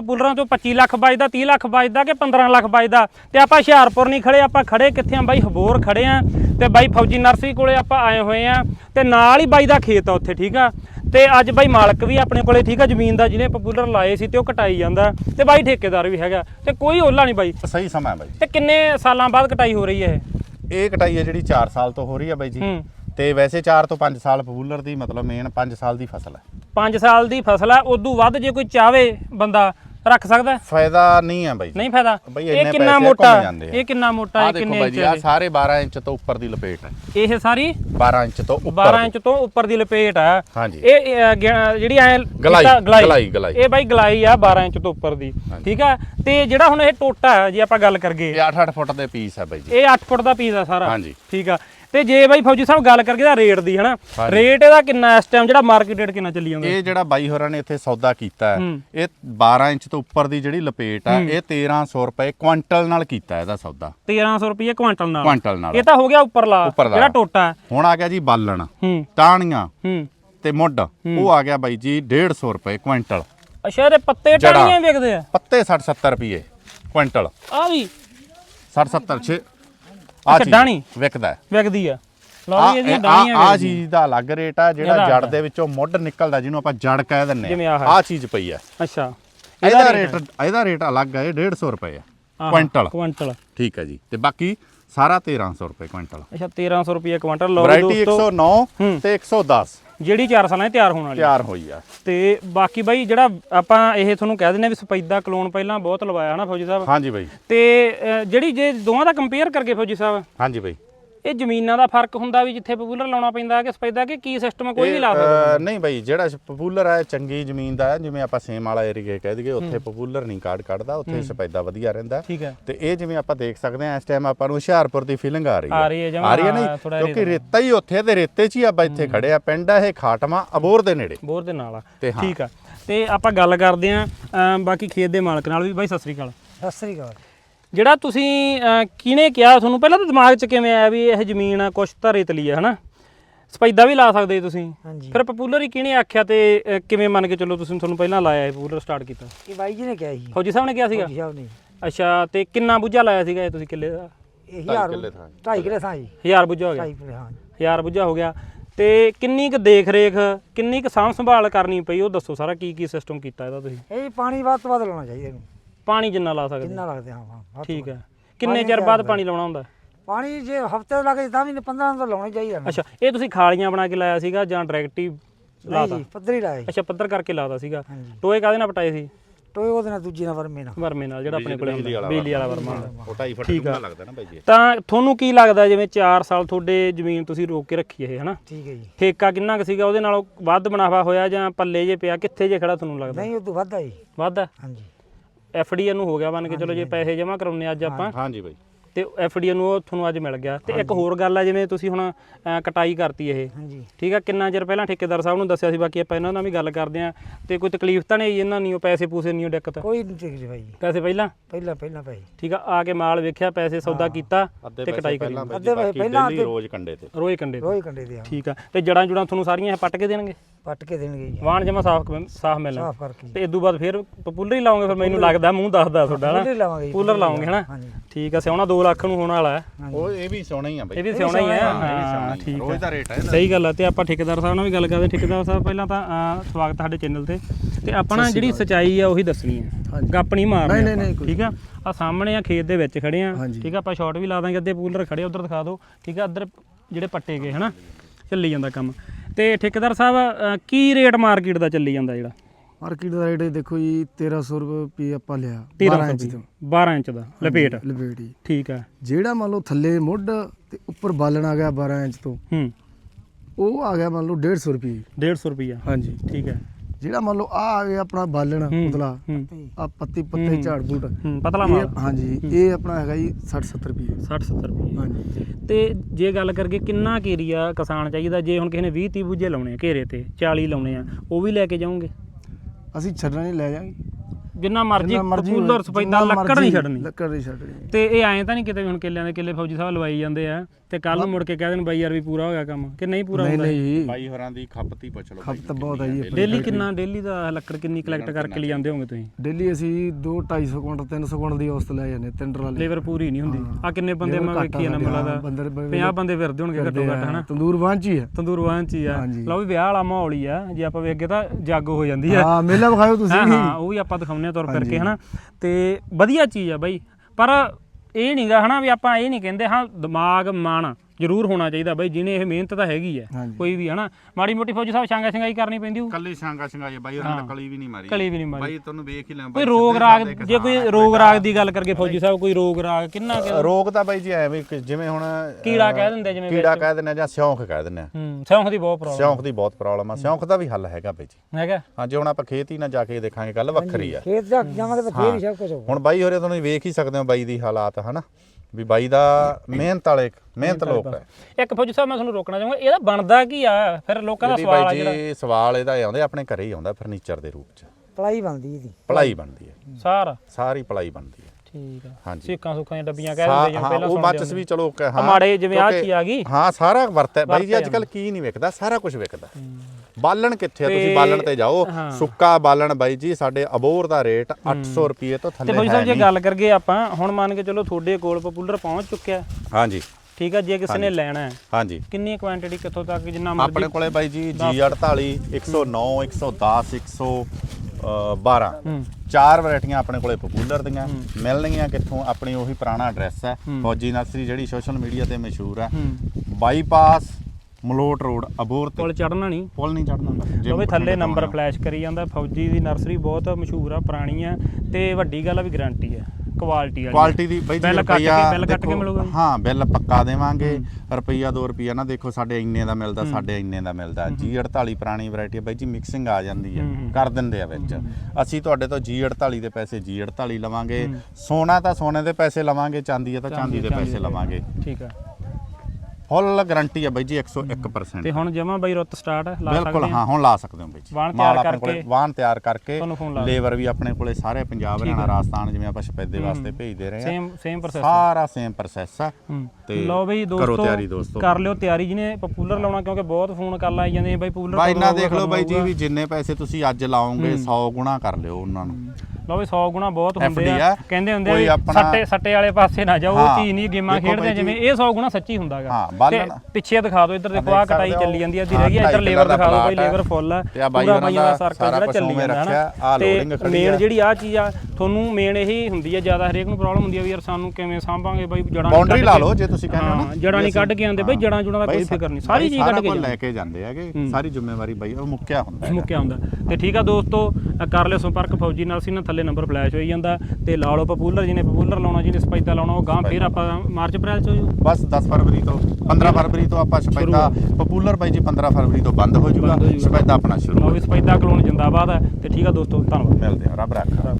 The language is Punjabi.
ਪੁੱਲਰਾਂ ਤੋਂ 25 ਲੱਖ ਬਚਦਾ 30 ਲੱਖ ਬਚਦਾ ਕਿ 15 ਲੱਖ ਬਚਦਾ ਤੇ ਆਪਾਂ ਹੁਸ਼ਿਆਰਪੁਰ ਨਹੀਂ ਖੜੇ ਆਪਾਂ ਖੜੇ ਕਿੱਥੇ ਆ? ਬਾਈ ਹਬੋਰ ਖੜੇ ਆ ਤੇ ਬਾਈ ਫੌਜੀ ਨਰਸਰੀ ਕੋਲੇ ਆਪਾਂ ਆਏ ਹੋਏ ਆ ਤੇ ਨਾਲ ਹੀ ਬਾਈ ਦਾ ਖੇਤ ਆ ਉੱਥੇ ਠੀਕ ਆ? ਤੇ ਅੱਜ ਬਾਈ ਮਾਲਕ ਵੀ ਆਪਣੇ ਕੋਲੇ ਠੀਕ ਆ? ਜ਼ਮੀਨ ਦਾ ਜਿਹਨੇ ਪਪੂਲਰ ਲਾਏ ਸੀ ਤੇ ਉਹ ਕਟਾਈ ਜਾਂਦਾ। ਤੇ ਬਾਈ ਠੇਕੇਦਾਰ ਵੀ ਹੈਗਾ। ਤੇ ਕੋਈ ਓਲਾ ਨਹੀਂ ਬਾਈ। ਸਹੀ ਸਮਾਂ ਹੈ ਬਾਈ। ਤੇ ਕਿੰਨੇ ਸਾਲਾਂ ਬਾਅਦ ਕਟਾਈ ਹੋ ਰਹੀ ਹੈ ਇਹ? ਇਹ ਕਟਾਈ ਹੈ ਜਿਹੜੀ 4 ਸਾਲ ਤੋਂ ਹੋ ਰਹੀ ਹੈ ਬਾਈ ਜੀ। ਤੇ ਵੈਸੇ 4 ਤੋਂ 5 ਸਾਲ ਪਪੂਲਰ ਦੀ ਮਤਲਬ ਮੇਨ 5 ਸਾਲ ਦੀ ਫਸਲ ਹੈ। 5 ਸਾਲ ਦੀ ਫਸਲ ਆ ਉਦੋਂ ਵੱਧ ਜੇ ਕੋਈ ਚਾਵੇ ਬੰਦਾ ਰੱਖ ਸਕਦਾ ਹੈ? ਫਾਇਦਾ ਨਹੀਂ ਹੈ ਬਾਈ। ਨਹੀਂ ਫਾਇਦਾ ਬਈ ਇਹ ਇੰਨੇ ਕਿੰਨਾ ਪੈਸੇ ਮੋਟਾ ਘੁੰਮ ਜਾਂਦੇ ਆ। ਇਹ ਕਿੰਨਾ ਮੋਟਾ ਦੇਖੋ ਕਿੰਨੇ ਬਾਈ ਇੰਚ ਜੀ ਆ ਹੈ ਸਾਰੇ 12 ਇੰਚ ਤੋਂ ਉੱਪਰ ਦੀ ਲਪੇਟ ਹੈ ਇਹ ਸਾਰੀ 12 ਇੰਚ ਤੋਂ ਉੱਪਰ 12 ਦੀ। ਇੰਚ ਤੋਂ ਉੱਪਰ ਦੀ ਲਪੇਟ ਆ ਹਾਂਜੀ। ਇਹ ਜਿਹੜੀ ਐ ਗਲਾਈ, ਗਲਾਈ, ਗਲਾਈ। ਇਹ ਬਾਈ ਗਲਾਈ ਆ 12 ਇੰਚ ਤੋਂ ਉੱਪਰ ਦੀ। ਠੀਕ ਆ ਤੇ ਜਿਹੜਾ ਹੁਣ ਇਹ ਟੋਟਾ ਹੈ ਜੇ ਆਪਾਂ ਗੱਲ ਕਰਗੇ ਇਹ 8-8 ਫੁੱਟ ਦੇ ਪੀਸ ਹੈ ਬਾਈ ਜੀ ਇਹ 8 ਫੁੱਟ ਦਾ ਪੀਸ ਆ ਸਾਰਾ ਹਾਂਜੀ। ਠੀਕ ਆ ਤੇ ਜੇ ਬਾਈ ਫੌਜੀ ਸਾਹਿਬ ਗੱਲ ਕਰਗੇ ਦਾ ਰੇਟ ਦੀ ਹਨਾ। ਰੇਟ ਇਹਦਾ ਕਿੰਨਾ ਇਸ ਟਾਈਮ ਜਿਹੜਾ ਮਾਰਕੀਟ ਰੇਟ ਕਿੰਨਾ ਚੱਲੀ ਜਾਂਦਾ? ਇਹ ਜਿਹੜਾ ਬਾਈ ਹੋਰਾਂ ਨੇ ਇੱਥੇ ਸੌਦਾ ਕੀਤਾ। ਇਹ 12 ਇੰਚ ਤੋਂ ਉੱਪਰ ਦੀ ਜਿਹੜੀ ਲਪੇਟ ਹੈ। ਇਹ 1300 ਰੁਪਏ ਕੁਇੰਟਲ ਨਾਲ ਕੀਤਾ ਇਹਦਾ ਸੌਦਾ। 1300 ਰੁਪਏ ਕੁਆਂਟਲ ਨਾਲ? ਕੁਆਂਟਲ ਨਾਲ। ਇਹ ਤਾਂ ਹੋ ਗਿਆ ਉੱਪਰਲਾ। ਜਿਹੜਾ ਟੋਟਾ ਹੁਣ ਆ ਗਿਆ ਜੀ ਬਾਲਣ ਹੂੰ। ਤੇ ਮੁੱਢ ਉਹ ਆ ਗਿਆ ਬਾਈ ਜੀ 150 ਰੁਪਏ ਕੁਇੰਟਲ ਅੱਛਾ ਇਹਦੇ ਪੱਤੇ। ਟਾਣੀਆਂ ਵਿਕਦੇ ਆ? ਪੱਤੇ 60 70 ਰੁਪਏ ਕੁਇੰਟਲ ਆ ਵੀ। 60 70 6 ਅੱਛਾ, ਡਾਹਣੀ। ਵਿਕਦਾ ਹੈ ਵਿਕਦੀ ਆ ਲਓ ਆ ਵੀ ਇਹਦੀਆਂ ਆ ਡਾਣੀਆਂ ਆ। ਚੀਜ਼ ਦਾ ਅਲੱਗ ਰੇਟ ਆ ਜਿਹੜਾ ਇਹਦਾ ਜੜ। ਦੇ ਵਿੱਚੋਂ ਮੁੱਢ ਨਿਕਲਦਾ ਜਿਹਨੂੰ ਆਪਾਂ ਜੜ ਕਹਿ ਦਿੰਨੇ ਜਿਵੇਂ ਆ। ਆ ਚੀਜ਼ ਪਈ ਆ ਅੱਛਾ ਇਹਦਾ ਰੇਟ ਇਹਦਾ ਰੇਟ ਅਲੱਗ ਹੈ ਇਹ 150 ਰੁਪਏ ਆ ਕੁਇੰਟਲ। ਕੁਇੰਟਲ। ਠੀਕ ਹੈ ਜੀ। ਤੇ ਬਾਕੀ ਸਾਰਾ 1300 ਰੁਪਏ ਕੁਇੰਟਲ। ਅੱਛਾ 1300 ਰੁਪਏ ਕੁਇੰਟਲ। ਲਓ ਵੈਰਾਈਟੀ ਦੋਸਤੋ। 109 ਹੂੰ। ਤੇ 110 ਜਿਹੜੀ 4 ਸਾਲਾਂ 'ਚ ਤਿਆਰ ਹੋਣ ਵਾਲੀ। ਤਿਆਰ ਹੋਈ ਆ। ਤੇ ਬਾਕੀ ਬਾਈ ਜਿਹੜਾ ਆਪਾਂ ਇਹ ਤੁਹਾਨੂੰ ਕਹਿ ਦਿੰਦੇ ਆ ਵੀ ਸਪੈਦਾ ਕਲੋਨ ਪਹਿਲਾਂ ਬਹੁਤ ਲਵਾਇਆ ਹਨਾ ਫੌਜੀ ਸਾਹਿਬ? ਹਾਂਜੀ ਬਾਈ। ਤੇ ਜਿਹੜੀ ਜੇ ਦੋਵਾਂ ਦਾ ਕੰਪੇਅਰ ਕਰਕੇ ਫੌਜੀ ਸਾਹਿਬ? ਹਾਂਜੀ ਬਾਈ। ਇਹ ਜ਼ਮੀਨਾਂ ਦਾ ਫ਼ਰਕ ਹੁੰਦਾ ਵੀ ਜਿੱਥੇ ਪਪੂਲਰ ਲਾਉਣਾ ਪੈਂਦਾ ਕਿ ਸਪੈਦਾ ਕਿ ਕੀ ਸਿਸਟਮ ਕੋਈ ਵੀ ਲਾ ਸਕਦਾ। ਨਹੀਂ ਬਾਈ ਜਿਹੜਾ ਪਪੂਲਰ ਹੈ ਚੰਗੀ ਜ਼ਮੀਨ ਦਾ ਹੈ ਜਿਵੇਂ ਆਪਾਂ ਸੇਮ ਵਾਲਾ ਏਰੀਆ ਕਹਿ ਦਈਏ ਉੱਥੇ ਪਪੂਲਰ ਨਹੀਂ ਕਾਰਡ ਕੱਢਦਾ ਉੱਥੇ ਸਪੈਦਾ ਵਧੀਆ ਰਹਿੰਦਾ। ਠੀਕ ਹੈ। ਤੇ ਇਹ ਜਿਵੇਂ ਆਪਾਂ ਦੇਖ ਸਕਦੇ ਹਾਂ ਇਸ ਟਾਈਮ ਆਪਾਂ ਨੂੰ ਹੁਸ਼ਿਆਰਪੁਰ ਦੀ ਫੀਲਿੰਗ ਆ ਰਹੀ ਹੈ। ਆ ਰਹੀ ਹੈ ਨਹੀਂ? ਕਿਉਂਕਿ ਰੇਤਾ। ਹੀ ਉੱਥੇ ਤੇ ਰੇਤੇ 'ਚ ਹੀ ਆਪਾਂ ਇੱਥੇ ਖੜੇ ਆ ਪਿੰਡ ਆ ਇਹ ਖਾਟਮਾ ਅਬੋਰ ਦੇ ਨੇੜੇ। ਬੋਰ ਦੇ ਨਾਲ ਆ। ਠੀਕ ਆ। ਤੇ ਆਪਾਂ ਗੱਲ ਕਰਦੇ ਆਂ ਬਾਕੀ ਖੇਤ ਦੇ ਮਾਲਕ ਨਾਲ ਵੀ। ਬਾਈ ਸਤਿ ਸ੍ਰੀ ਅਕਾਲ। ਸਤਿ ਸ੍ਰੀ ਅਕਾਲ। ਜਿਹੜਾ ਤੁਸੀਂ ਕਿਹਨੇ ਕਿਹਾ ਤੁਹਾਨੂੰ? ਪਹਿਲਾਂ ਤਾਂ ਦਿਮਾਗ 'ਚ ਕਿਵੇਂ ਆਇਆ ਵੀ ਇਹ ਜ਼ਮੀਨ ਆ ਕੁਛ ਤਾਂ ਰੇਤਲੀ ਆ ਹਨਾ? ਸਪੈਦਾ ਵੀ ਲਾ ਸਕਦੇ ਤੁਸੀਂ। ਹਾਂਜੀ। ਫਿਰ ਪਪੂਲਰ ਹੀ ਕਿਹਨੇ ਆਖਿਆ ਤੇ ਕਿਵੇਂ ਮੰਨ ਕੇ ਚੱਲੋ ਤੁਸੀਂ ਤੁਹਾਨੂੰ ਪਹਿਲਾਂ ਲਾਇਆ ਇਹ ਪਪੂਲਰ ਸਟਾਰਟ ਕੀਤਾ? ਇਹ ਬਾਈ ਜੀ ਨੇ ਕਿਹਾ ਸੀ। ਫੌਜੀ ਸਾਹਿਬ ਨੇ ਕਿਹਾ ਸੀਗਾ? ਫੌਜੀ ਸਾਹਿਬ ਨੇ। ਅੱਛਾ ਤੇ ਕਿੰਨਾ ਬੁੱਝਾ ਲਾਇਆ ਸੀਗਾ ਇਹ ਤੁਸੀਂ ਕਿੱਲੇ ਦਾ? ਇਹ ਹਜ਼ਾਰ ਕਿੱਲੇ ਥਾਂ। ਢਾਈ ਕਿਲੇ ਥਾਂ ਜੀ। ਹਜ਼ਾਰ ਬੁੱਝਾ ਹੋ ਗਿਆ? ਢਾਈ ਕਿਲੇ ਹਾਂ। ਹਜ਼ਾਰ ਬੁੱਝਾ ਹੋ ਗਿਆ। ਤੇ ਕਿੰਨੀ ਕੁ ਦੇਖ ਰੇਖ ਕਿੰਨੀ ਕੁ ਸਾਂਭ ਸੰਭਾਲ ਕਰਨੀ ਪਈ ਉਹ ਦੱਸੋ ਸਾਰਾ ਕੀ ਕੀ ਸਿਸਟਮ ਕੀਤਾ ਇਹਦਾ ਤੁਸੀਂ? ਇਹ ਜੀ ਪਾਣੀ ਵੱਧ ਤੋਂ ਵੱਧ ਲਾਉਣਾ ਚਾਹੀਦਾ ਇਹਨੂੰ। ਪਾਣੀ ਜਿੰਨਾ ਲਾ ਸਕਦੇ? ਜਿੰਨਾ ਲੱਗਦੇ ਹਾਂ ਹਾਂ ਵੱਧ ਤੋਂ ਠੀਕ ਵੱਧ। ਹੈ। ਕਿੰਨੇ ਚਿਰ ਬਾਅਦ? ਪਾਣੀ ਲਾਉਣਾ ਹੁੰਦਾ? ਪਾਣੀ ਜੇ ਹਫ਼ਤੇ ਲੱਗੇ ਤਾਂ ਵੀ 15 ਦਿਨ ਤਾਂ ਲਾਉਣਾ ਚਾਹੀਦਾ ਨਾ। ਅੱਛਾ ਇਹ ਤੁਸੀਂ ਖਾਲੀਆਂ ਬਣਾ ਕੇ ਲਾਇਆ ਸੀਗਾ ਜਾਂ ਡਾਇਰੈਕਟ ਹੀ ਨਹੀਂ ਲਾਤਾ? ਜੀ ਪੱਧਰੀ ਲਾਇਆ ਜੀ। ਅੱਛਾ ਪੱਧਰ ਕਰਕੇ ਲਾਤਾ ਸੀਗਾ। ਹਾਂਜੀ। ਟੋਏ ਕਾਦੇ ਨਾਲ ਪਟਾਏ ਸੀ? ਟੋਏ ਉਹਦੇ ਨਾਲ ਦੂਜੀ ਨਾਲ ਵਰਮੇ ਨਾਲ। ਵਰਮੇ ਨਾਲ ਜਿਹੜਾ ਆਪਣੇ ਕੋਲੇ ਹੁੰਦਾ। ਵਾਲਾ ਬਿਜਲੀ ਵਾਲਾ ਵਰਮਾ। ਹੁੰਦਾ। ਉਹ ਢਾਈ ਫੁੱਟ ਠੀਕ ਆ। ਡੂੰਘਾ ਲੱਗਦਾ ਨਾ ਬਾਈ ਜੀ। ਤਾਂ ਤੁਹਾਨੂੰ ਕੀ ਲੱਗਦਾ ਜਿਵੇਂ 4 ਸਾਲ ਤੁਹਾਡੇ ਜ਼ਮੀਨ ਤੁਸੀਂ ਰੋਕ ਕੇ ਰੱਖੀ ਇਹ ਹਨਾ? ਠੀਕ ਹੈ ਜੀ। ਠੇਕਾ ਕਿੰਨਾ ਕੁ ਸੀਗਾ? ਉਹਦੇ ਨਾਲੋਂ ਵੱਧ ਮੁਨਾਫਾ ਹੋਇਆ ਜਾਂ ਪੱਲੇ ਜੇ ਪਿਆ? ਕਿੱਥੇ ਜੇ ਖੜਾ ਤੁਹਾਨੂੰ ਲੱਗਦਾ? ਨਹੀਂ ਉਹ ਤੋਂ ਵੱਧ ਆ ਜੀ। ਵੱਧ ਹਾਂਜੀ। ਐਫਡੀਏ ਨੂੰ ਹੋ ਗਿਆ ਮੰਨ ਕੇ ਚਲੋ ਜੇ ਪੈਸੇ ਜਮ੍ਹਾਂ ਕਰਾਉਣੇ ਅੱਜ ਆਪਾਂ। ਹਾਂਜੀ ਬਾਈ। ਤੇ ਐਫਡੀਏ ਨੂੰ ਉਹ ਤੁਹਾਨੂੰ ਅੱਜ ਮਿਲ ਗਿਆ। ਤੇ ਇੱਕ ਹੋਰ ਗੱਲ ਆ ਜਿਵੇਂ ਤੁਸੀਂ ਹੁਣ ਕਟਾਈ ਕਰਤੀ ਇਹ। ਹਾਂਜੀ। ਠੀਕ ਆ ਕਿੰਨਾ ਚਿਰ ਪਹਿਲਾਂ ਠੇਕੇਦਾਰ ਸਾਹਿਬ ਨੂੰ ਦੱਸਿਆ ਸੀ? ਬਾਕੀ ਆਪਾਂ ਇਹਨਾਂ ਨਾਲ ਵੀ ਗੱਲ ਕਰਦੇ ਆ। ਤੇ ਕੋਈ ਤਕਲੀਫ ਤਾਂ ਨਹੀਂ ਆਈ ਇਹਨਾਂ ਨਹੀਂ ਉਹ ਪੈਸੇ ਪੂਸੇ ਨਹੀਂ ਉਹ ਦਿੱਕਤ? ਕੋਈ ਨਹੀਂ ਠੀਕ ਜੀ ਬਾਈ ਜੀ ਪੈਸੇ ਪਹਿਲਾਂ? ਪਹਿਲਾਂ ਪਹਿਲਾਂ ਭਾਈ। ਠੀਕ ਆ ਆ ਕੇ ਮਾਲ ਵੇਖਿਆ ਪੈਸੇ ਸੌਦਾ ਕੀਤਾ ਅੱਧੇ ਤੇ ਪੈਸੇ ਕਟਾਈ ਕਰੀ। ਪਹਿਲਾਂ ਬਾਈ ਅੱਧੇ ਜੀ ਪੈਸੇ ਬਾਕੀ ਪਹਿਲਾਂ, daily ਅੱਧੇ- ਰੋਜ਼ ਕੰਡੇ ਤੇ। ਰੋਏ ਕੰਡੇ ਤੇ। ਰੋਜ਼ ਕੰਡੇ ਦੇ ਆ ਠੀਕ ਆ ਤੇ ਜੜਾਂ ਜੁੜਾਂ ਤੁਹਾਨੂੰ ਸਾਰੀਆਂ ਇਹ ਪੱਟ ਕੇ ਦੇਣਗੇ? ਪੱਟ ਕੇ ਦੇਣਗੇ ਜੀ। ਵਾਣ ਜਮਾ ਸਾਫ਼ ਸਾਫ਼ ਮਿਲਣਾ। ਸਾਫ਼ ਕਰਕੇ। ਤੇ ਇਦੋਂ ਬਾਅਦ ਫਿਰ ਪਪੂਲਰ ਹੀ ਲਾਉਂਗੇ ਫਿਰ ਮੈਨੂੰ ਲੱਗਦਾ ਮੂੰਹ ਦੱਸਦਾ ਤੁਹਾਡਾ ਪੂਲਰ ਹਨਾ ਲਾਵਾਂਗੇ ਜੀ, ਪੂਲਰ ਲਾਉਂਗੇ ਹਨਾ? ਹਾਂਜੀ। ਠੀਕ ਆ ਸਿਆਉਣਾ 2 ਲੱਖ ਨੂੰ ਹੋਣ ਵਾਲਾ ਹੈ। ਉਹ ਇਹ ਵੀ ਸੋਹਣਾ ਹੀ ਆ ਬਾਈ। ਇਹ ਵੀ ਸਿਆਉਣਾ ਹੀ ਹੈ ਵੀ ਹਾਂ ਆ। ਠੀਕ ਰੋਜ਼ ਦਾ ਰੇਟ ਹੈ ਇਹਦਾ। ਸਹੀ ਗੱਲ ਆ ਤੇ ਆਪਾਂ ਠੇਕੇਦਾਰ ਸਾਹਿਬ ਨਾਲ ਵੀ ਗੱਲ ਕਰਦੇ ਠੇਕੇਦਾਰ ਸਾਹਿਬ ਪਹਿਲਾਂ ਤਾਂ ਅਹ, ਸਵਾਗਤ ਸਾਡੇ ਚੈਨਲ ਤੇ। ਤੇ ਆਪਾਂ ਨਾ ਜਿਹੜੀ ਸਚਾਈ ਆ ਉਹੀ ਦੱਸਣੀ ਹੈ ਗੱਪ ਨਹੀਂ ਮਾਰਨੀ ਨਹੀਂ, ਨਹੀਂ, ਆਪਾਂ, ਠੀਕ ਆ? ਆ ਸਾਹਮਣੇ ਆ ਖੇਤ ਦੇ ਵਿੱਚ ਖੜੇ ਆ। ਹਾਂਜੀ। ਠੀਕ ਆ ਆਪਾਂ ਸ਼ਾਟ ਵੀ ਲਾ ਦਾਂਗੇ ਅੱਧੇ ਪੂਲਰ ਖੜੇ ਉਧਰ ਦਿਖਾ ਦਿਓ। ਠੀਕ ਆ ਇੱਧਰ ਜਿਹੜੇ ਪੱਟੇ ਗਏ ਹਨਾ? ਚੱਲੀ ਜਾਂਦਾ ਕੰਮ। ਤੇ ਠੇਕੇਦਾਰ ਸਾਹਿਬ ਅਹ, ਕੀ ਰੇਟ ਮਾਰਕੀਟ ਦਾ ਚੱਲੀ ਜਾਂਦਾ ਜਿਹੜਾ? ਮਾਰਕੀਟ ਦਾ ਰੇਟ ਦੇਖੋ ਜੀ 1300 ਰੁਪਏ ਆਪਾਂ ਲਿਆ 1300 ਇੰਚ ਰੁਪਏ ਤੋਂ। 12 ਇੰਚ ਦਾ ਲਪੇਟ। ਲਪੇਟ ਜੀ। ਠੀਕ ਆ ਜਿਹੜਾ ਮੰਨ ਲਓ ਥੱਲੇ ਮੁੱਢ ਤੇ ਉੱਪਰ ਬਾਲਣ ਆ ਗਿਆ 12 ਇੰਚ ਤੋਂ ਹੂੰ। ਉਹ ਆ ਗਿਆ ਮੰਨ ਲਓ 150 ਰੁਪਏ। 150 ਰੁਪਿਆ ਹਾਂਜੀ। ਠੀਕ ਹੈ। ਜਿਹੜਾ ਮੰਨ ਲਓ ਆ ਆ ਗਿਆ ਆਪਣਾ ਬਾਲਣ ਹੂੰ ਆ ਪੱਤੀ ਪੱਤੇ। ਝਾੜ ਬੂਟ। ਪਤਲਾ ਮਾਲ। ਹਾਂਜੀ ਇਹ ਆਪਣਾ ਹੈਗਾ ਜੀ 60 70 ਰੁਪਏ 60 70 ਰੁਪਏ ਹਾਂਜੀ। ਤੇ ਜੇ ਗੱਲ ਕਰਗੇ ਕਿੰਨਾ ਏਰੀਆ ਕਿਸਾਨ ਚਾਹੀਦਾ ਜੇ ਹੁਣ ਕਿਸੇ ਨੇ 20 30 ਬੂਝੇ ਲਾਉਣੇ ਆ ਘੇਰੇ ਤੇ 40 ਲਾਉਣੇ ਆ ਉਹ ਵੀ ਲੈ ਕੇ ਜਾਓਗੇ? ਅਸੀਂ ਛੱਡਣਾ ਨਹੀਂ ਲੈ ਜਾਾਂਗੇ ਜਿੰਨਾ ਮਰਜ਼ੀ ਹੋਵੇ, ਸਪੈਦਾ ਲੱਕੜ ਨਹੀਂ ਛੱਡਣੀ। ਲੱਕੜ ਨਹੀਂ ਛੱਡਣੀ। ਤੇ ਇਹ ਐਂ ਤਾਂ ਨਹੀਂ ਕਿਤੇ ਵੀ ਹੁਣ ਕਿੱਲਿਆਂ ਦੇ ਕਿੱਲੇ ਫੌਜੀ ਸਾਹਿਬ ਲਵਾਈ ਜਾਂਦੇ ਆ ਤੇ ਕੱਲ ਨੂੰ ਮੁੜ ਕੇ ਕਹਿ ਦੇਣ ਬਾਈ ਯਾਰ ਵੀ ਪੂਰਾ ਹੋ ਗਿਆ ਕੰਮ ਕਿ ਨਹੀਂ ਪੂਰਾ ਹੁੰਦਾ? ਨਹੀਂ ਬਾਈ ਹੋਰਾਂ ਦੀ ਖਪਤ ਹੀ ਪੁੱਛ ਲਓ ਖਪਤ ਬਹੁਤ ਹੈ ਜੀ ਆਪਣੀ। ਡੇਲੀ ਕਿੰਨਾ ਡੇਲੀ ਦਾ ਲੱਕੜ ਕਿੰਨੀ ਕਲੈਕਟ ਕਰਕੇ ਲੈ ਜਾਂਦੇ ਹੋਗੇ ਤੁਸੀਂ? ਡੇਲੀ ਅਸੀਂ 2 250 ਕੁਇੰਟਲ 300 ਕੁਇੰਟਲ ਦੀ ਔਸਤ ਲੈ ਜਾਂਦੇ ਟੈਂਡਰ ਵਾਲੇ। ਲੇਬਰ ਪੂਰੀ ਨਹੀਂ ਹੁੰਦੀ। ਆ ਕਿੰਨੇ ਬੰਦੇ ਮੈਂ ਵੇਖੀ ਆ ਨਾ ਹਾਂ, ਬੰਦੇ- ਬੰਦੇ 50 ਬੰਦੇ ਫਿਰਦੇ ਹੋਣਗੇ ਘੱਟੋ ਘੱਟ ਹਨਾ? ਤੰਦੂਰ ਬਾਂਝ ਹੀ ਹੈ ਤੰਦੂਰ ਵਾਹਨ ਚ ਹੀ ਆ। ਲਓ ਵੀ ਵਿਆਹ ਵਾਲਾ ਮਾਹੌਲ ਹੀ ਆ। ਜੇ ਆਪਾਂ ਵੇਖਗੇ ਤਾਂ ਜਾਗੋ ਹੋ ਜਾਂਦੀ ਆ। ਹਾਂ ਮੇਲਾ ਵਿਖਾਇਓ ਤੁਸੀਂ। ਹਾਂ ਵੀ ਹਾਂ ਉਹ ਵੀ ਆਪਾਂ ਦਿਖਾਉਂਦੇ ਆ ਤੁਰ ਫਿਰ ਕੇ ਹਨਾ? ਤੇ ਵਧੀਆ ਚੀਜ਼ ਆ ਬਾਈ। ਪਰ ਇਹ ਨਹੀਂਗਾ ਹਨਾ ਵੀ ਆਪਾਂ ਇਹ ਨਹੀਂ ਕਹਿੰਦੇ ਹਾਂ ਦਿਮਾਗ ਮਨ ਜ਼ਰੂਰ ਹੋਣਾ ਚਾਹੀਦਾ ਬਾਈ ਜਿਹਨੇ ਇਹ ਮਿਹਨਤ ਤਾਂ ਹੈਗੀ ਹਾਂਜੀ। ਕੋਈ ਵੀ ਹਨਾ? ਮਾੜੀ ਮੋਟੀ ਫੌਜੀ ਸਾਹਿਬ ਛਾਂਗਾ ਛੰਗਾਈ ਕਰਨੀ ਪੈਂਦੀ ਹੋਊ। ਕੱਲੀ ਸ਼ਾਂਗਾ ਸ਼ੰਗਾਈ ਬਾਈ ਹੋਰਾਂ ਨੇ ਕਲੀ ਵੀ ਨਹੀਂ ਮਾਰੀ। ਕਲੀ ਵੀ ਨਹੀਂ ਮਾਰੀ। ਬਾਈ ਤੁਹਾਨੂੰ ਵੇਖ ਹੀ ਲੈ ਕੋਈ ਰੋਗ ਰਾਗ ਜੇ ਕੋਈ ਰੋਗ ਰਾਗ ਦੀ ਗੱਲ ਕਰਕੇ ਫੌਜੀ ਸਾਹਿਬ ਕੋਈ ਰੋਗ ਰਾਗ ਕਿੰਨਾ ਕਿ ਰੋਗ ਤਾਂ ਬਾਈ ਜੀ ਐਵੇਂ ਕਿ ਜਿਵੇਂ ਹੁਣ ਅਹ, ਕੀੜਾ ਕਹਿ ਦਿੰਦੇ ਜਿਵੇਂ ਕੀੜਾ ਕਹਿ ਦਿੰਦੇ ਆ ਜਾਂ ਸਿਉਂਖ ਕਹਿ ਦਿੰਦੇ ਆ। ਹੂੰ ਸਿਉਂਖ ਦੀ ਬਹੁਤ ਪ੍ਰੋਬਲਮ ਸਿਉਂਖ ਦੀ ਬਹੁਤ ਪ੍ਰੋਬਲਮ ਆ। ਸਿਉਂਖ ਦਾ ਵੀ ਹੱਲ ਹੈਗਾ ਬਾਈ ਜੀ। ਹੈਗਾ? ਹਾਂ ਜੇ ਹੁਣ ਆਪਾਂ ਖੇਤ ਹੀ ਨਾ ਜਾ ਕੇ ਦੇਖਾਂਗੇ ਗੱਲ ਵੱਖਰੀ ਆ। ਖੇਤ ਜਾ ਜਾਵਾਂਗੇ ਤਾਂ ਫੇਰ ਹੀ ਸਭ ਕੁਝ ਹੋਊਗਾ। ਹੁਣ ਬਾਈ ਹੋਰੇ ਤੁਹਾਨੂੰ ਵੇਖ ਹੀ ਸਕਦੇ ਹੋ ਬਾਈ ਦੀ ਹਾਲਾਤ ਹਨਾ? ਵੀ ਬਾਈ ਦਾ ਮਿਹਨਤ ਵਾਲੇ ਮਿਹਨਤ ਲੋਕ ਹੈ। ਇੱਕ ਫੌਜੀ ਸਾਹਿਬ ਮੈਂ ਤੁਹਾਨੂੰ ਰੋਕਣਾ ਚਾਹੂੰਗਾ ਇਹਦਾ ਬਣਦਾ ਕੀ ਆ? ਫਿਰ ਲੋਕਾਂ ਦਾ ਸਵਾਲ ਆ ਜਿਹੜਾ ਜੀ ਸਵਾਲ ਇਹਦਾ ਇਹ ਆਉਂਦੇ ਆਪਣੇ ਘਰੇ ਹੀ ਆਉਂਦਾ ਫਰਨੀਚਰ ਦੇ ਰੂਪ ਚ। ਪਲਾਈ ਬਣਦੀ ਇਹਦੀ। ਪਲਾਈ ਬਣਦੀ ਹੈ। ਸਾਰਾ? ਸਾਰੀ ਪਲਾਈ ਬਣਦੀ ਹੈ। ਠੀਕ ਆ ਹਾਂਜੀ। ਸਿੱਕਾਂ ਸੁੱਕਾਂ ਦੀਆਂ ਡੱਬੀਆਂ ਕਹਿ ਦਿੰਦੇ ਜਿਵੇਂ ਹਾਂ ਪਹਿਲਾਂ ਉਹ ਸੁਣਦੇ ਬਚਸ ਵੀ ਚਲੋ ਕਿ ਹਾਂ ਮਾੜੇ ਜਿਵੇਂ ਕਿਉਂਕਿ- ਚੀਜ਼ ਆ ਗਈ। ਹਾਂ ਸਾਰਾ ਵਰਤਿਆ ਬਾਈ ਜੀ ਅੱਜ ਕੱਲ ਕੀ ਨਹੀਂ ਵਿਕਦਾ ਸਾਰਾ ਕੁਝ ਵਿਕਦਾ। ਬਾਲਣ ਕਿੱਥੇ ਆ? ਤੁਸੀਂ ਬਾਲਣ ਤੇ ਜਾਓ। ਸੁੱਕਾ ਬਾਲਣ ਬਾਈ ਜੀ ਸਾਡੇ ਅਬੋਰ ਦਾ ਰੇਟ 800 ਰੁਪਏ ਤੋਂ ਤੇ ਥੱਲੇ ਹੈ ਸਾਹਿਬ ਜੇ ਗੱਲ ਕਰਗੇ ਆਪਾਂ ਹੁਣ ਮੰਨ ਕੇ ਚਲੋ ਤੁਹਾਡੇ ਕੋਲ ਪਪੂਲਰ ਪਹੁੰਚ ਚੁੱਕਿਆ ਹਾਂਜੀ। ਠੀਕ ਆ ਜੇ ਕਿਸੇ ਨੇ ਲੈਣਾ ਹੈ। ਹਾਂਜੀ। ਕਿੰਨੀ ਕੁਆਂਟੀਟੀ ਕਿੱਥੋਂ ਤੱਕ ਜਿੰਨਾ ਆਪਣੇ ਮਰਜ਼ੀ ਕੋਲੇ ਬਾਈ ਜੀ G48 109 110 112 ਹੂੰ। ਚਾਰ ਵੈਰਾਈਟੀਆਂ ਆਪਣੇ ਕੋਲੇ ਪਪੂਲਰ ਦੀਆਂ ਮਿਲਣਗੀਆਂ ਕਿੱਥੋਂ? ਆਪਣੀ ਉਹੀ ਪੁਰਾਣਾ ਐਡਰੈਸ ਹੈ। ਫੌਜੀ ਨਰਸਰੀ ਜਿਹੜੀ ਸੋਸ਼ਲ ਮੀਡੀਆ ਤੇ ਮਸ਼ਹੂਰ ਹੈ। ਹੂੰ। ਬਾਈਪਾਸ ਮਲੋਟ ਰੋਡ ਅਬੋਰ ਤੇ। ਕੋਲ ਚੜਨਾ ਨਹੀਂ। ਪੁਲ ਨਹੀਂ ਚੜਨਾ ਉਹ ਵੀ ਥੱਲੇ ਨੰਬਰ ਫਲੈਸ਼ ਕਰੀ ਜਾਂਦਾ। ਫੌਜੀ ਦੀ ਨਰਸਰੀ ਬਹੁਤ ਮਸ਼ਹੂਰ ਆ ਪੁਰਾਣੀ ਆ ਤੇ ਵੱਡੀ ਗੱਲ ਆ ਵੀ ਗਾਰੰਟੀ ਆ ਕੁਆਲਿਟੀ ਵਾਲੀ ਕੁਆਲਿਟੀ ਦੀ ਬਈ ਬਿੱਲ ਕੱਟ ਕੇ ਬਿੱਲ ਕੱਟ ਕੇ ਮਿਲੂਗਾ। ਹਾਂ ਬਿੱਲ ਪੱਕਾ ਦੇਵਾਂਗੇ। ਰੁਪਈਆ 2 ਰੁਪਈਆ ਨਾ ਦੇਖੋ ਸਾਡੇ ਇੰਨੇ ਦਾ ਮਿਲਦਾ ਸਾਡੇ ਇੰਨੇ ਦਾ ਮਿਲਦਾ। G48 ਪੁਰਾਣੀ ਵੈਰਾਈਟੀ ਬਾਈ ਜੀ ਮਿਕਸਿੰਗ ਆ ਜਾਂਦੀ ਹੈ ਕਰ ਦਿੰਦੇ ਆ ਵਿੱਚ। ਅਸੀਂ ਤੁਹਾਡੇ ਤੋਂ G48 ਦੇ ਪੈਸੇ G48 ਲਵਾਂਗੇ। ਸੋਨਾ ਤਾਂ ਸੋਨੇ ਦੇ ਪੈਸੇ ਲਵਾਂਗੇ ਚਾਂਦੀ ਆ ਤਾਂ ਚਾਂਦੀ ਦੇ ਪੈਸੇ ਲਵਾਂਗੇ। ਠੀਕ ਆ। ਫੁੱਲ ਗਾਰੰਟੀ ਆ ਬਾਈ ਜੀ 101% ਤੇ ਹੁਣ ਜਮਾ ਬਾਈ ਰੁੱਤ ਸਟਾਰਟ ਲਾ ਬਿਲਕੁਲ ਸਕਦੇ ਆ ਹਾਂ। ਹੁਣ ਲਾ ਸਕਦੇ ਹੋ ਬਾਈ ਜੀ। ਮਾਲ ਤਿਆਰ ਕਰਕੇ ਵਾਹਨ ਤਿਆਰ ਕਰਕੇ ਲਾ ਲੇਬਰ ਵੀ ਆਪਣੇ ਕੋਲੇ ਸਾਰੇ ਪੰਜਾਬ ਹਰਿਆਣਾ ਰਾਜਸਥਾਨ ਜਿਵੇਂ ਆਪਾਂ ਸਪੈਦੇ ਵਾਸਤੇ ਭੇਜਦੇ ਰਹੇ ਆ। ਸੇਮ ਸੇਮ ਪ੍ਰੋਸੈਸ ਸਾਰਾ ਸੇਮ ਪ੍ਰੋਸੈਸ ਆ ਹੂੰ। ਤੇ ਲਓ ਬਈ ਕਰੋ ਦੋਸਤੋ ਤਿਆਰੀ ਦੋਸਤੋ। ਕਰ ਲਿਓ ਤਿਆਰੀ। ਜਿਹਨੇ ਪਪੂਲਰ ਲਾਉਣਾ ਕਿਉਂਕਿ ਬਹੁਤ ਫੋਨ ਕਾਲ ਆਈ ਜਾਂਦੇ ਬਾਈ ਪੂਲਰ ਬਾਈ ਨਾ ਦੇਖ ਲਓ ਬਾਈ ਜੀ। ਵੀ ਜਿੰਨੇ ਪੈਸੇ ਤੁਸੀਂ ਅੱਜ ਲਾਓਗੇ 100 ਗੁਣਾ ਕਰ ਲਿਓ ਉਹਨਾਂ ਨੂੰ। ਲਓ ਵੀ 100 ਗੁਣਾ ਬਹੁਤ ਹੁੰਦੇ ਆ। ਕਹਿੰਦੇ ਹੁੰਦੇ ਆ ਸੱਟੇ ਸੱਟੇ ਵਾਲੇ ਪਾਸੇ ਨਾ ਜਾਓ ਉਹ ਹਾਂ। ਚੀਜ਼ ਨਹੀਂ ਗੇਮਾਂ ਖੇਡਦੇ ਜਿਵੇਂ ਇਹ 100 ਗੁਣਾ ਸੱਚੀ ਹੁੰਦਾਗਾ। ਹਾਂ, ਬਾਲਣ- ਪਿੱਛੇ ਦਿਖਾ ਦਿਓ ਇੱਧਰ ਦੇਖੋ ਆ ਕਟਾਈ। ਚੱਲੀ ਜਾਂਦੀ ਆ ਦੀ ਰਹਿ ਗਈ ਇੱਧਰ ਲੇਬਰ ਦਿਖਾ ਦਿਓ ਆ। ਲੇਬਰ ਫੁੱਲ ਆ ਤੇ ਆ ਬਾਈ ਉਹਨਾਂ ਦਾ ਸਰਕਲ ਸਾਰਾ ਜਿਹੜਾ ਚੱਲੀ ਜਾਂਦਾ ਹਨਾ loading ਖੜੀ ਮੇਨ ਆ। ਜਿਹੜੀ ਆ ਚੀਜ਼ ਆ ਤੁਹਾਨੂੰ ਮੇਨ ਇਹੀ ਹੁੰਦੀ ਆ ਜ਼ਿਆਦਾ ਹਰੇਕ ਨੂੰ ਪ੍ਰੋਬਲਮ ਹੁੰਦੀ ਆ ਵੀ ਯਾਰ ਸਾਨੂੰ ਕਿਵੇਂ ਸਾਂਭਾਂਗੇ ਬਾਈ ਜੜਾਂ ਬਾਉਂਡਰੀ ਲਾ ਲਓ ਜੇ ਤੁਸੀਂ ਕਹਿੰਦੇ ਹੋ ਜੜ੍ਹਾਂ ਨਹੀਂ ਕੱਢ ਕੇ ਆਉਂਦੇ ਬਾਈ, ਹਾਂ। ਜੜ੍ਹਾਂ ਜੁੜਾਂ ਦਾ ਕੋਈ ਫਿਕਰ ਨਹੀਂ, ਸਾਰੀ ਚੀਜ਼ ਕੱਢ ਕੇ। ਲੈ ਕੇ ਜਾਂਦੇ ਹੈਗੇ ਸਾਰੀ ਜ਼ਿੰਮੇਵਾਰੀ ਬਾਈ ਉਹ ਮੁੱਕਿਆ ਹੁੰਦਾ। ਮੁੱਕਿਆ ਹੁੰਦਾ ਤੇ ਠੀਕ ਆ ਦੋਸਤੋ ਕਰ ਲਿਓ ਸੰਪਰਕ ਫੌਜੀ ਨਾਲ ਸੀ ਨਾ ਥੱਲੇ ਨੰਬਰ ਫਲੈਸ਼ ਹੋਈ ਜਾਂਦਾ ਤੇ ਲਾ ਲਓ ਪਪੂਲਰ ਜਿਹਨੇ ਪਪੂਲਰ ਲਾਉਣਾ ਜਿਹਨੇ ਸਪੈਦਾ ਲਾਉਣਾ ਉਹ ਗਾਂ ਫੇਰ ਆਪਾਂ ਮਾਰਚ ਅਪ੍ਰੈਲ ਚ ਹੋ ਜਾਊ ਬਸ 10 ਫਰਵਰੀ ਤੋਂ 15 ਫਰਵਰੀ ਤੋਂ ਆਪਾਂ ਸਪੈਦਾ ਪਪੂਲਰ ਬਾਈ ਜੀ 15 ਫਰਵਰੀ ਤੋਂ ਬੰਦ ਹੋ ਜਾਊਗਾ ਹੋ। ਸਪੈਦਾ ਆਪਣਾ ਸ਼ੁਰੂ ਲਓ ਵੀ ਸਪੈਦਾ ਕਲੋਨ ਜਿੰਦਾਬਾਦ ਹੈ। ਤੇ ਠੀਕ ਆ ਦੋਸਤੋ ਧੰਨਵਾਦ। ਮਿਲਦੇ ਆ ਰੱਬ ਰੱਖਾ।